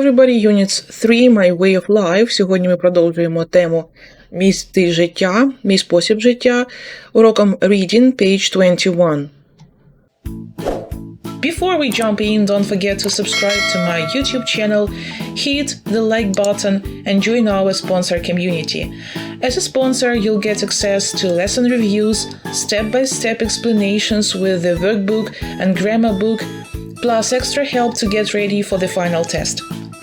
everybody, Units 3, My Way of Life. Сьогодні ми продовжуємо тему Мій стиль життя, мій спосіб життя уроком Reading, page 21. Before we jump in, don't forget to subscribe to my YouTube channel, hit the like button, and join our sponsor community. As a sponsor, you'll get access to lesson reviews, step by step explanations with the workbook and grammar book, plus extra help to get ready for the final test.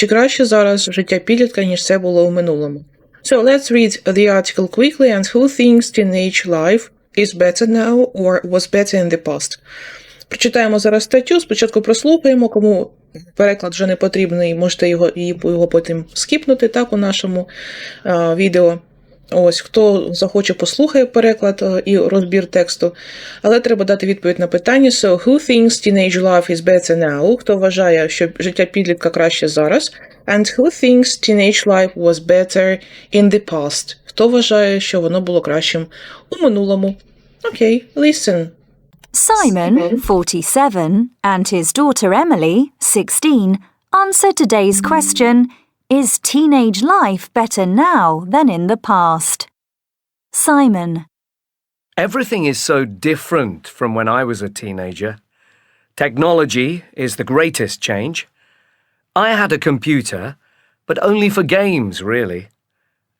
Чи краще зараз життя підлітка, ніж це було у минулому? So, let's read the article quickly and who thinks teenage life is better now or was better in the past? Прочитаємо зараз статтю, спочатку прослухаємо, кому переклад вже не потрібний, можете його, його потім скіпнути так, у нашому е, відео. Ось, хто захоче, послухає переклад е, і розбір тексту. Але треба дати відповідь на питання. So, who thinks teenage life is better now? Хто вважає, що життя підлітка краще зараз? And who thinks teenage life was better in the past? Хто вважає, що воно було кращим у минулому? Окей, listen. Simon, 47, and his daughter Emily, 16, answer today's question Is teenage life better now than in the past? Simon, Everything is so different from when I was a teenager. Technology is the greatest change. I had a computer, but only for games, really.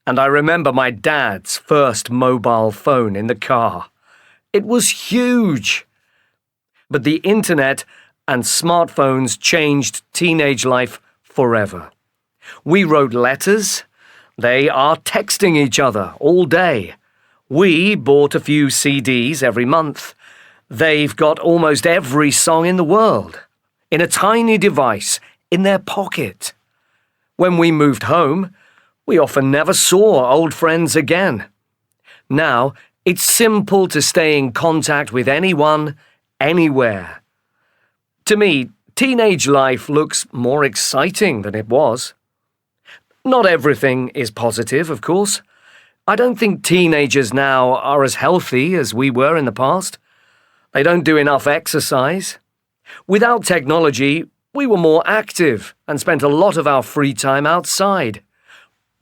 And I remember my dad's first mobile phone in the car. It was huge. But the internet and smartphones changed teenage life forever. We wrote letters. They are texting each other all day. We bought a few CDs every month. They've got almost every song in the world in a tiny device in their pocket. When we moved home, we often never saw old friends again. Now, it's simple to stay in contact with anyone, anywhere. To me, teenage life looks more exciting than it was. Not everything is positive, of course. I don't think teenagers now are as healthy as we were in the past. They don't do enough exercise. Without technology, we were more active and spent a lot of our free time outside.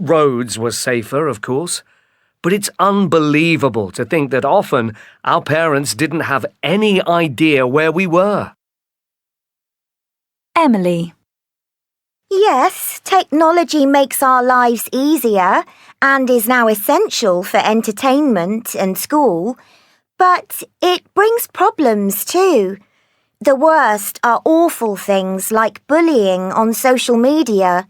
Roads were safer, of course, but it's unbelievable to think that often our parents didn't have any idea where we were. Emily, Yes, technology makes our lives easier and is now essential for entertainment and school, but it brings problems too. The worst are awful things like bullying on social media.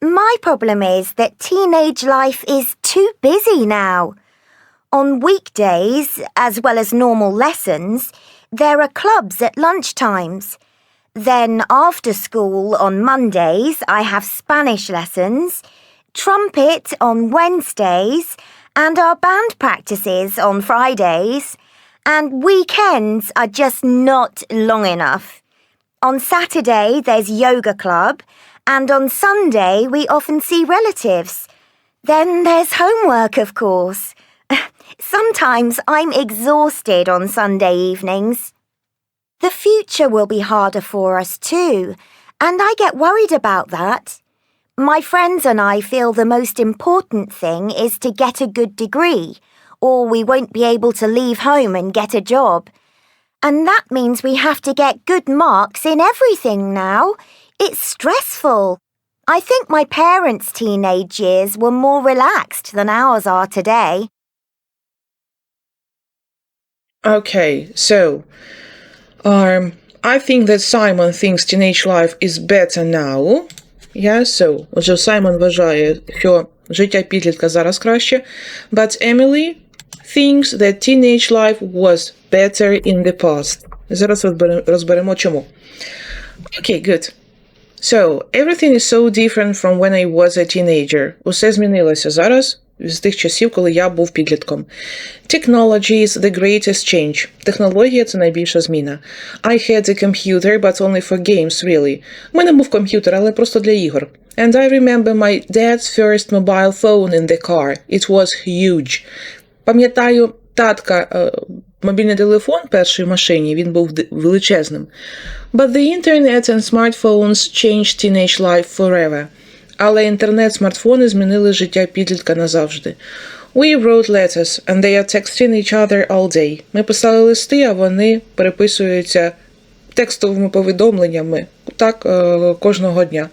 My problem is that teenage life is too busy now. On weekdays, as well as normal lessons, there are clubs at lunchtimes. Then, after school on Mondays, I have Spanish lessons, trumpet on Wednesdays, and our band practices on Fridays. And weekends are just not long enough. On Saturday, there's yoga club, and on Sunday, we often see relatives. Then there's homework, of course. Sometimes I'm exhausted on Sunday evenings. The future will be harder for us too, and I get worried about that. My friends and I feel the most important thing is to get a good degree, or we won't be able to leave home and get a job. And that means we have to get good marks in everything now. It's stressful. I think my parents' teenage years were more relaxed than ours are today. Okay, so um, I think that Simon thinks teenage life is better now. Yeah, so, отже, Саймон вважає, що життя підлітка зараз краще. But Emily thinks that teenage life was better in the past. Зараз розберемо, розберемо чому. Окей, good. So, everything is so different from when I was a teenager. Усе змінилося зараз З тих часів, коли я був підлітком. Technology is the greatest change. Технологія це найбільша зміна. I had a computer, but only for games, really. У мене був комп'ютер, але просто для ігор. And I remember my dad's first mobile phone in the car. It was huge. Пам'ятаю, татка е, мобільний телефон першої машині, він був величезним. But the internet and smartphones changed teenage life forever. Але інтернет, смартфони змінили життя підлітка назавжди. We wrote letters, and they are texting each other all day. Ми писали листи, а вони переписуються текстовими повідомленнями так е, кожного дня.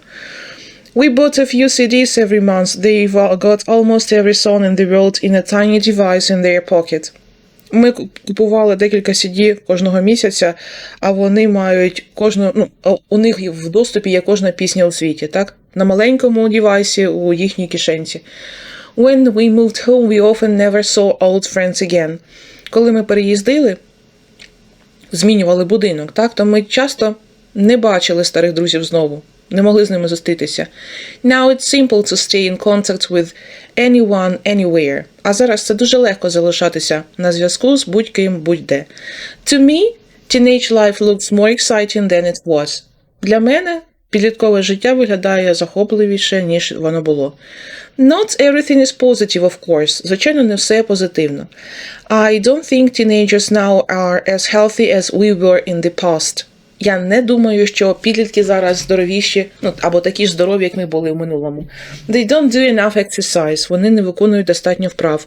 We bought a few CDs every month. They've got almost every song in the world in a tiny device in their pocket. Ми купували декілька CD кожного місяця, а вони мають кожну, ну, у них в доступі є кожна пісня у світі, так? На маленькому девайсі у їхній кишенці. When we moved home, we often never saw old friends again. Коли ми переїздили, змінювали будинок, так, то ми часто не бачили старих друзів знову, не могли з ними зустрітися. Now it's simple to stay in contact with anyone, anywhere. А зараз це дуже легко залишатися на зв'язку з будь-ким, будь-де. To me, teenage life looks more exciting than it was. Для мене підліткове життя виглядає захопливіше, ніж воно було. Not everything is positive, of course. Звичайно, не все позитивно. I don't think teenagers now are as healthy as we were in the past. Я не думаю, що підлітки зараз здоровіші, ну або такі ж здорові, як ми були в минулому. They don't do enough exercise. Вони не виконують достатньо вправ.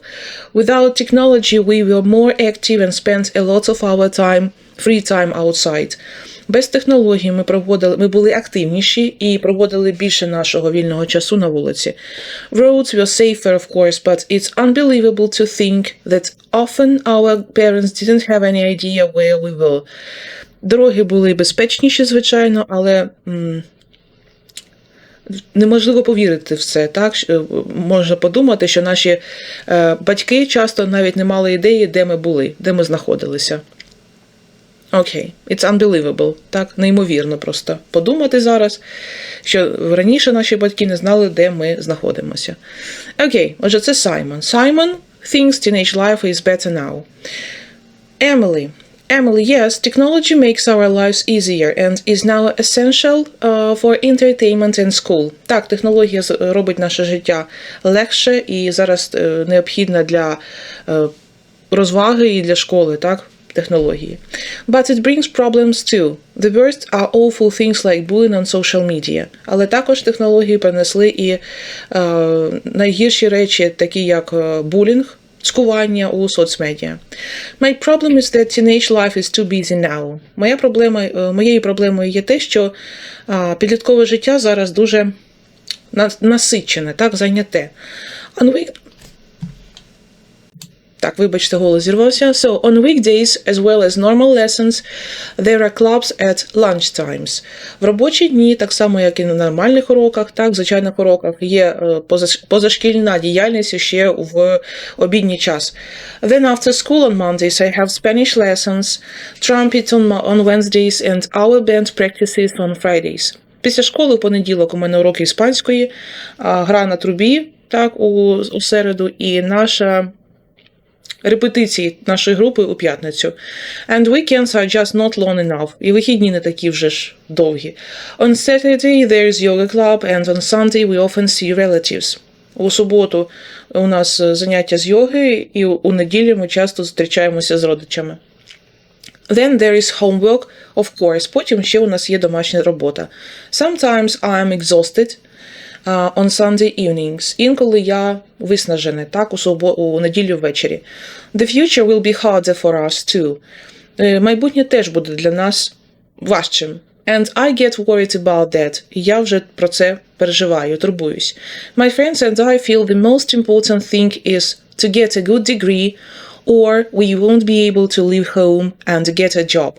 Without technology, we were more active and spent a lot of our time, free time outside. Без технологій ми проводили, ми були активніші і проводили більше нашого вільного часу на вулиці. Roads were safer, of course, but it's unbelievable to think that often our parents didn't have any idea where we were. Дороги були безпечніші, звичайно, але м, неможливо повірити в це. Так? Можна подумати, що наші е, батьки часто навіть не мали ідеї, де ми були, де ми знаходилися. Окей, it's unbelievable. Так, неймовірно просто подумати зараз, що раніше наші батьки не знали, де ми знаходимося. Окей, отже, це Саймон. Саймон thinks teenage life is better now. Emily. Emily, yes, technology makes our lives easier and is now essential uh, for entertainment and school. Так, технологія робить наше життя легше і зараз е, необхідна для е, розваги і для школи, так? Технології. But it brings problems too. The worst are awful things like bullying on social media. Але також технології принесли і е, найгірші речі, такі як е, булінг, цькування у соцмедіа. My problem is that teenage life is too busy now. Моя проблема, е, моєю проблемою є те, що е, підліткове життя зараз дуже на- насичене, так, зайняте. On week- так, вибачте, голос зірвався. So, on weekdays, as well as normal lessons, there are clubs at lunch times. В робочі дні, так само, як і на нормальних уроках, так, в звичайних уроках, є е, позашкільна діяльність ще в обідній час. Then after school on Mondays, I have Spanish lessons, trumpet on, Wednesdays, and our band practices on Fridays. Після школи в понеділок у мене уроки іспанської, гра на трубі, так, у, у середу, і наша репетиції нашої групи у п'ятницю. And weekends are just not long enough. І вихідні не такі вже ж довгі. On Saturday there is yoga club and on Sunday we often see relatives. У суботу у нас е, заняття з йоги, і у- неділю ми часто зустрічаємося з родичами. Then there is homework, of course. Потім ще у нас є домашня робота. Sometimes I am exhausted on Sunday evenings. Інколи я виснажений, так, у, субо- у неділю ввечері. The future will be harder for us too. Е, Майбутнє теж буде для нас важчим. And I get worried about that. І я вже про це переживаю, турбуюсь. My friends and I feel the most important thing is to get a good degree or we won't be able to leave home and get a job.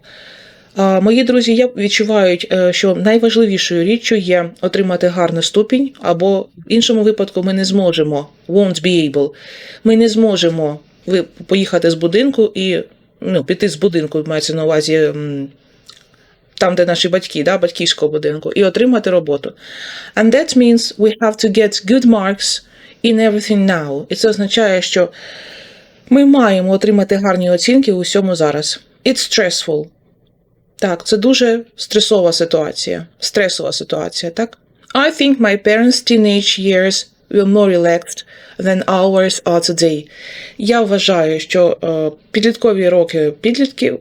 А, Мої друзі я- відчувають, е, що найважливішою річчю є отримати гарний ступінь, або в іншому випадку ми не зможемо won't be able. Ми не зможемо поїхати з будинку і ну, піти з будинку, мається на увазі там, де наші батьки, да, батьківського будинку, і отримати роботу. And that means we have to get good marks in everything now. І це означає, що ми маємо отримати гарні оцінки у всьому зараз. It's stressful. Так, це дуже стресова ситуація. Стресова ситуація, так? I think my parents' teenage years were more relaxed than ours are today. Я вважаю, що е, підліткові роки підлітків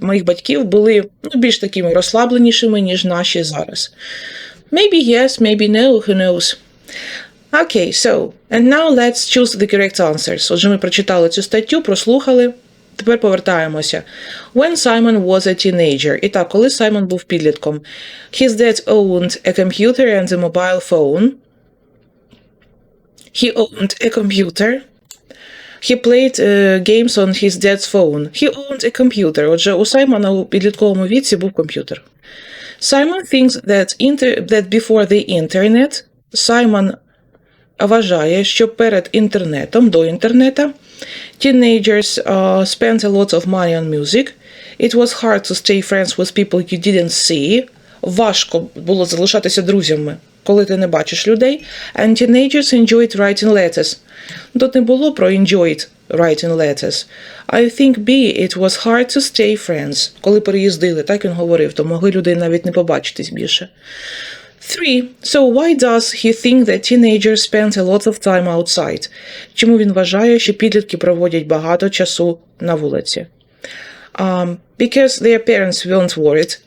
моїх батьків були ну, більш такими розслабленішими, ніж наші зараз. Maybe yes, maybe no, who knows. Okay, so, and now let's choose the correct answers. Отже, ми прочитали цю статтю, прослухали. Тепер повертаємося. When Simon was a teenager. І так, коли Саймон був підлітком. His dad owned a computer and a mobile phone. He owned a computer. He played uh, games on his dad's phone. He owned a computer. Отже, у Саймона у підлітковому віці був комп'ютер. Simon thinks that, inter- that before the internet, Саймон вважає, що перед інтернетом, до інтернета, Teenagers uh, spent a lot of money on music. It was hard to stay friends with people you didn't see. Важко було залишатися друзями, коли ти не бачиш людей. And teenagers enjoyed writing letters. Тут не було про enjoyed writing letters. I think B, it was hard to stay friends. Коли переїздили, так він говорив, то могли людей навіть не побачитись більше. 3. So why does he think that teenagers spend a lot of time outside? Чому він вважає, що підлітки проводять багато часу на вулиці? Um, because their parents weren't worried.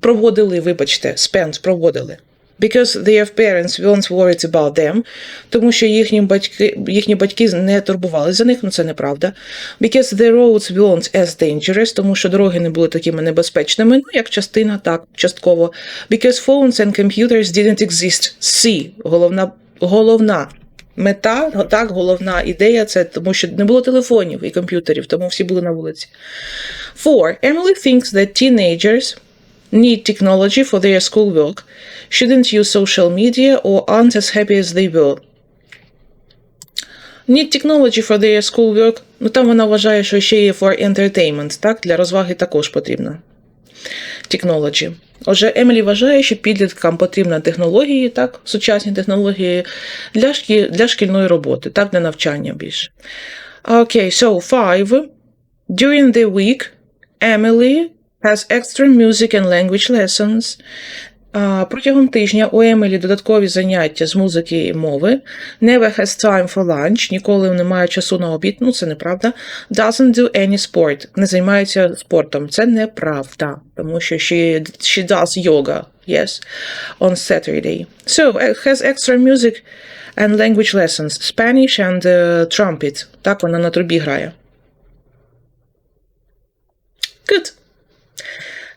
Проводили, вибачте, spent, проводили. Because their parents weren't worried about them, тому що їхні батьки, їхні батьки не турбувалися за них, ну це неправда. Because the roads weren't as dangerous, тому що дороги не були такими небезпечними, ну як частина, так, частково. Because phones and computers didn't exist. C. Головна, головна мета, так, головна ідея це тому, що не було телефонів і комп'ютерів, тому всі були на вулиці. Four. Emily thinks that teenagers need technology for their schoolwork, shouldn't use social media, or aren't as happy as they were. Need technology for their schoolwork. Ну там вона вважає, що ще є for entertainment, так? Для розваги також потрібно. Technology. Отже, Емілі вважає, що підліткам потрібні технології, так, сучасні технології для, шкі... для шкільної роботи, так, для навчання більше. Okay, so five. During the week, Emily has extra music and language lessons. Протягом тижня у Емілі додаткові заняття з музики і мови. Never has time for lunch, ніколи немає часу на обід, ну це неправда. Doesn't do any sport, не займається спортом. Це неправда, тому що she, she does yoga, yes, on Saturday. So, uh, has extra music and language lessons, Spanish and uh, trumpet. Так, вона на трубі грає. Good.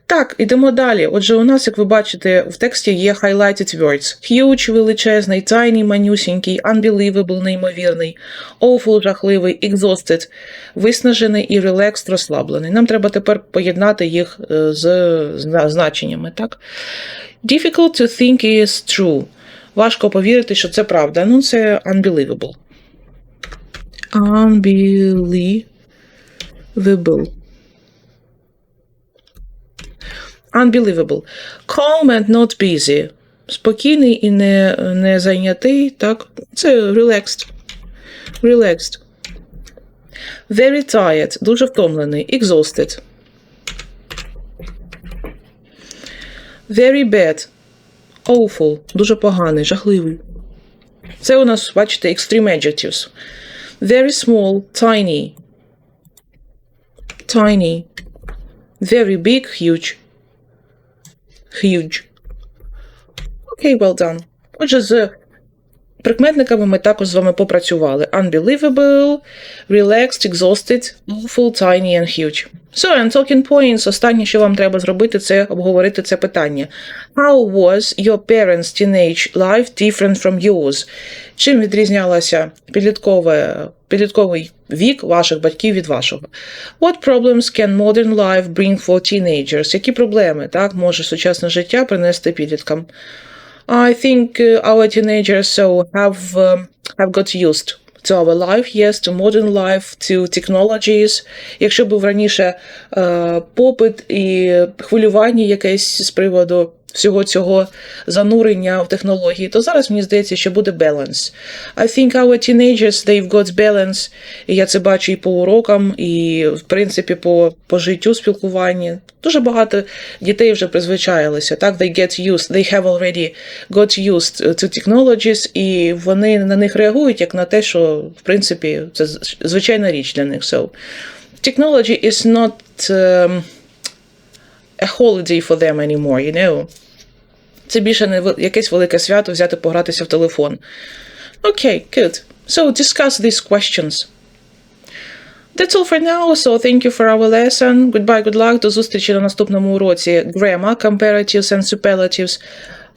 Так, ідемо далі. Отже, у нас, як ви бачите, в тексті є highlighted words. Huge, величезний, tiny, манюсінький, unbelievable, неймовірний, awful, жахливий, exhausted, виснажений і relaxed, розслаблений. Нам треба тепер поєднати їх е, з значеннями, так? Difficult to think is true. Важко повірити, що це правда. Ну, це unbelievable. Unbelievable. Unbelievable. Calm and not busy. Спокійний і не, не зайнятий, так? Це relaxed. Relaxed. Very tired. Дуже втомлений. Exhausted. Very bad. Awful. Дуже поганий, жахливий. Це у нас, бачите, extreme adjectives. Very small, tiny. Tiny. Very big, huge. Huge. Окей, well done. Отже, з прикметниками ми також з вами попрацювали. Unbelievable, relaxed, exhausted, awful, tiny and huge. So, and talking points. Останнє, що вам треба зробити, це обговорити це питання. How was your parents' teenage life different from yours? Чим відрізнялася підліткове, підлітковий вік ваших батьків від вашого? What problems can modern life bring for teenagers? Які проблеми так, може сучасне життя принести підліткам? I think uh, our teenagers so have, um, have got used to our life, yes, to modern life, to technologies. Якщо був раніше е, попит і хвилювання якесь з приводу всього цього занурення в технології, то зараз мені здається, що буде balance. I think our teenagers, they've got balance. І я це бачу і по урокам, і, в принципі, по, по життю спілкування. Дуже багато дітей вже призвичаїлися. Так, they get used, they have already got used to technologies, і вони на них реагують як на те, що, в принципі, це звичайна річ для них. So, technology is not um, a holiday for them anymore, you know. Це більше не якесь велике свято взяти погратися в телефон. Окей, good. So discuss these questions. That's all for now, so thank you for our lesson. Goodbye, good luck. До зустрічі на наступному уроці Grammar, Comparatives and Superlatives.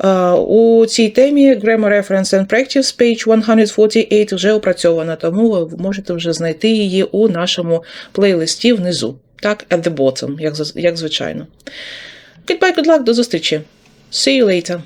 Е, у цій темі Grammar Reference and Practice, page 148 вже опрацьована, тому ви можете вже знайти її у нашому плейлисті внизу. Так, at the bottom, як, як звичайно. Goodbye, good luck, до зустрічі. See you later.